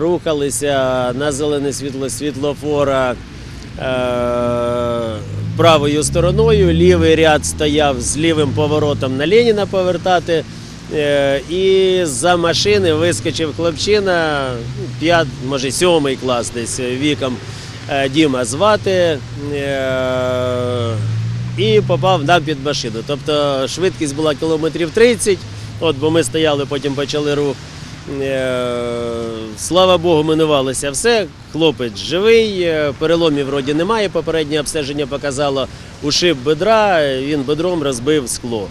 Рухалися на зелене світло світлофора е, правою стороною. Лівий ряд стояв з лівим поворотом на Леніна повертати. Е, і за машини вискочив хлопчина, 5, може сьомий клас десь віком е, Діма звати. І попав нам під машину. Тобто швидкість була кілометрів 30, от, бо ми стояли, потім почали рух. Е, Слава Богу, минувалося все. Хлопець живий, е, переломів вроді немає. Попереднє обстеження показало ушиб бедра, він бедром розбив скло.